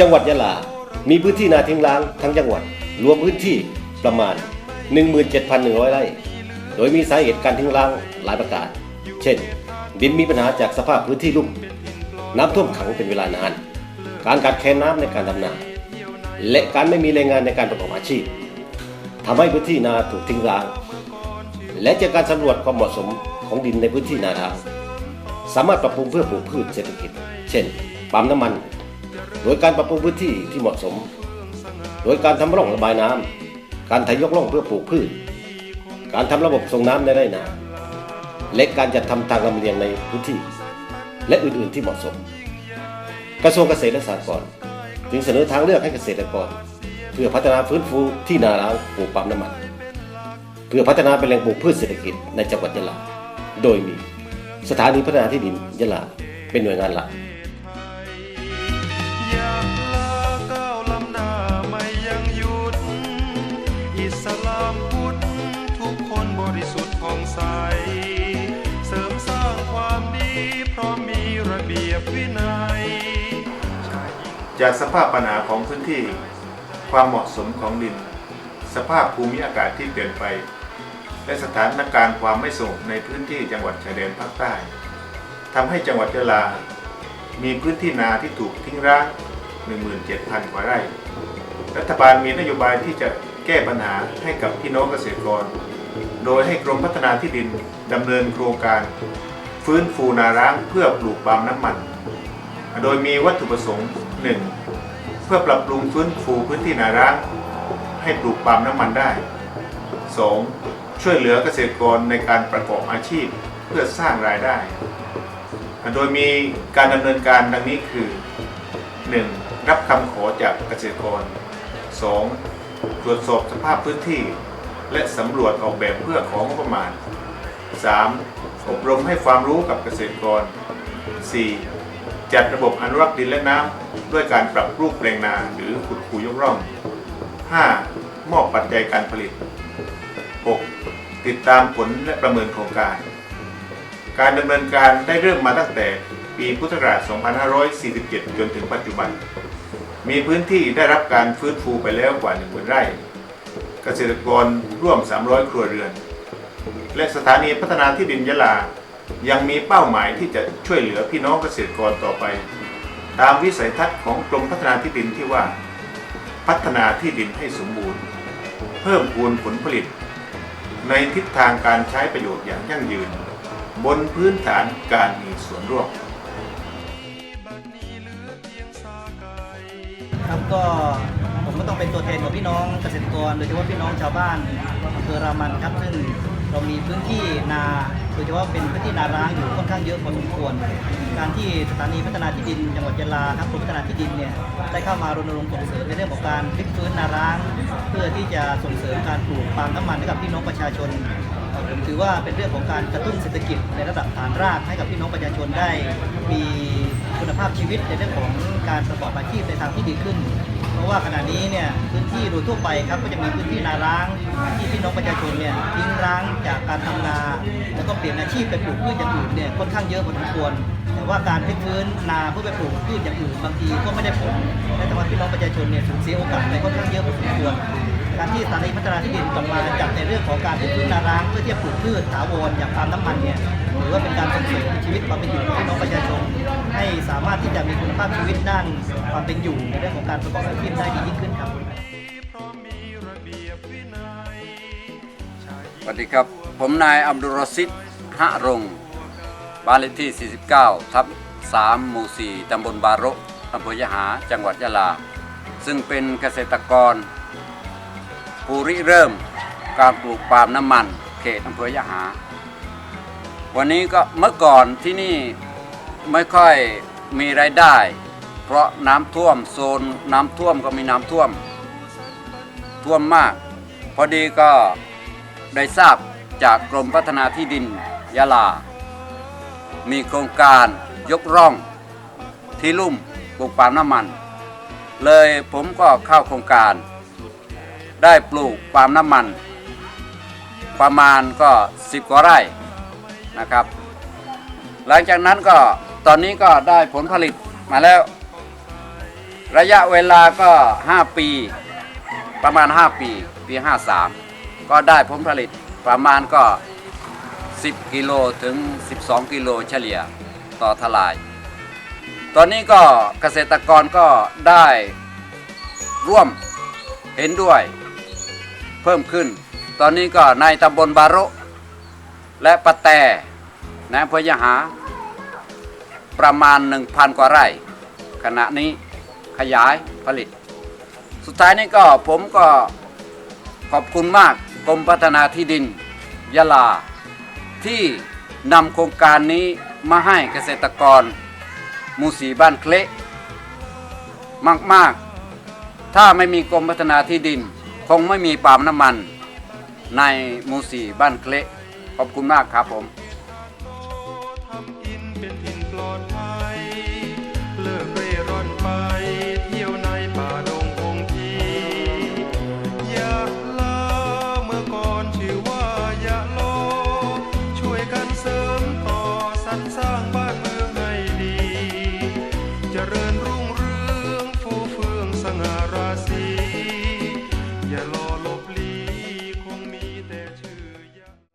จังหวัดยะลา มีพื้นที่นาทิ้งร้างทั้งจังหวัด รวมพื้นที่ประมาณ 17,100 ไร่ โดยมีสาเหตุการทิ้งร้างหลายประการ เช่น ดินมีปัญหาจากสภาพพื้นที่ลุ่ม น้ำท่วมขังเป็นเวลานาน การขาดแคลนน้ำในการทำนา และการไม่มีแรงงานในการประกอบอาชีพทำให้พื้นที่นาถูกทิ้งร้าง และจากการสำรวจความเหมาะสมของดินในพื้นที่นาทางสามารถปรับปรุงเพื่อปลูกพืชเศรษฐกิจ เช่น ปั๊มน้ำมัน โดยการปรับปรุงพื้นที่ที่เหมาะสม โดยการทำร่องระบายน้ำ การไถยกร่องเพื่อปลูกพืช การทำระบบส่งน้ำในไร่นา และการจัดทำทางลำเลียงในพื้นที่ และอื่นๆที่เหมาะสม กระทรวงเกษตรและสหกรณ์จึงเสนอทางเลือกให้เกษตรกร เพื่อพัฒนาฟื้นฟูที่นาร้างปลูกปั๊มน้ำมัน เพื่อพัฒนาเป็นแหล่งปลูกพืชเศรษฐกิจในจังหวัดยะลา โดยมีสถานีพัฒนาที่ดินยะลาเป็นหน่วยงานหลัก จากสภาพปัญหาของพื้นที่ ความเหมาะสมของดิน สภาพภูมิอากาศที่เปลี่ยนไป และสถานการณ์ความไม่สงบในพื้นที่จังหวัดชายแดนภาคใต้ทำให้จังหวัดยะลา มีพื้นที่นาที่ถูกทิ้งร้าง 17,000 กว่าไร่ รัฐบาลมีนโยบายที่จะแก้ปัญหาให้กับพี่น้องเกษตรกร โดยให้กรมพัฒนาที่ดินดำเนินโครงการ ฟื้นฟูนาร้างเพื่อปลูกปาล์มน้ำมัน โดยมีวัตถุประสงค์ 1. เพื่อปรับปรุงฟื้นฟูพื้นที่นาร้างให้ปลูกปาล์มน้ำมันได้ 2. ช่วยเหลือเกษตรกรในการประกอบอาชีพเพื่อสร้างรายได้ โดยมีการดำเนินการดังนี้คือ 1. รับคำขอจากเกษตรกร 2. ตรวจสอบสภาพพื้นที่ และสำรวจออกแบบเพื่อของงบประมาณ 3. อบรมให้ความรู้กับเกษตรกร 4. จัดระบบอนุรักษ์ดินและน้ำด้วยการปรับรูปแปลงนาหรือขุดคูยกร่อง 5. มอบปัจจัยการผลิต 6. ติดตามผลและประเมินโครงการ การดำเนินการได้เริ่มมาตั้งแต่ปีพุทธศักราช 2547 จนถึงปัจจุบัน มีพื้นที่ได้รับการฟื้นฟูไปแล้วกว่า1 0,000ไร่ เกษตรกรร่วม 300 ครัวเรือน และสถานีพัฒนาที่ดินยะลา ยังมีเป้าหมายที่จะช่วยเหลือพี่น้องเกษตรกรต่อไป ตามวิสัยทัศน์ของกรมพัฒนาที่ดินที่ว่า พัฒนาที่ดินให้สมบูรณ์ เพิ่มพูนผลผลิต ในทิศทางการใช้ประโยชน์อย่างยั่งยืน บนพื้นฐานการมีส่วนร่วมครับก็ ก็ต้องเป็นตัวแทนของพี่น้องเกษตรกรโดยเฉพาะพี่น้องชาวบ้านอำเภอรามันครับซึ่งเรามีพื้นที่นาโดยเฉพาะเป็นพื้นที่นาร้างอยู่ค่อนข้างเยอะพอสมควร การที่สถานีพัฒนาที่ดินจังหวัดยะลาครับกรมพัฒนาที่ดินเนี่ยได้เข้ามารณรงค์ส่งเสริมในเรื่องของการพลิกฟื้นนาร้าง เพื่อที่จะส่งเสริมการปลูกปาล์มน้ำมันให้กับพี่น้องประชาชนผมถือว่าเป็นเรื่องของการกระตุ้นเศรษฐกิจในระดับฐานรากให้กับพี่น้องประชาชนได้มีคุณภาพชีวิตในเรื่องของการประกอบอาชีพในทางที่ดีขึ้น ราะว่าขณะนี้เนี่ยพื้นที่โดยทั่วไปครับก็จะมีพื้นที่นาร้างที่พี่น้องประชาชนเนี่ยทิ้งร้างจากการทำนาแล้วก็เปลี่ยนอาชีพไปปลูกพืชอย่างอื่นเนี่ยค่อนข้างเยอะพอสมควรแต่ว่าการพลิกฟื้นนาเพื่อไปปลูกพืชอย่างอื่นบางทีก็ไม่ได้ผลและทำให้พี่น้องประชาชนเนี่ยสูญเสียโอกาสไปค่อนข้างเยอะพอสมควร การที่สถานีพัฒนาที่ดินกลับมาจัดในเรื่องของการปลูกพืชนาร้างเพื่อที่จะปลูกพืชถาวรอย่างปาล์มน้ำมันเนี่ยถือว่าเป็นการส่งเสริมชีวิตความเป็นอยู่ของพี่น้องประชาชนให้สามารถที่จะมีคุณภาพชีวิตด้านความเป็นอยู่ในเรื่องของการประกอบอาชีพได้ดียิ่งขึ้นครับสวัสดีครับ ผมนายอัมดุลรสิดหะรงบ้านเลขที่ 49 ทับ 3 หมู่ 4 ตำบลบาระอำเภอยะหา จังหวัดยะลา ซึ่งเป็นเกษตรกร ผู้ริเริ่มการปลูกปาล์มน้ำมัน เขตอำเภอยะหา วันนี้ก็เมื่อก่อนที่นี่ไม่ค่อยมีรายได้ เพราะน้ำท่วมโซนน้ำท่วมก็มีน้ำท่วม ท่วมมาก พอดีก็ได้ทราบจากกรมพัฒนาที่ดินยะลา มีโครงการยกร่องที่ลุ่มปลูกปาล์มน้ำมัน เลยผมก็เข้าโครงการ ได้ปลูกปาล์มน้ำมัน ประมาณก็ 10 กว่าไร่นะครับ หลังจากนั้นก็ตอนนี้ก็ได้ผลผลิตมาแล้ว ระยะเวลาก็ 5 ปี ประมาณ 5 ปี ปี 53 ก็ได้ผลผลิตประมาณก็ 10 กิโลถึง 12 กิโลเฉลี่ยต่อทลาย ตอนนี้ก็เกษตรกรก็ได้ร่วมเห็นด้วย เพิ่มขึ้น ตอนนี้ก็ในตำบลบาระและปะแต่ในอำเภอยหา ประมาณ 1,000 กว่าไร่ ขณะนี้ขยายผลิต สุดท้ายนี้ก็ผมก็ขอบคุณมากกรมพัฒนาที่ดินยะลา ที่นำโครงการนี้มาให้เกษตรกรมูสีบ้านเคละมาก ๆ ถ้าไม่มีกรมพัฒนาที่ดิน คงไม่มีปาล์มน้ำมันในมูสีบ้านเคละขอบคุณมากครับผม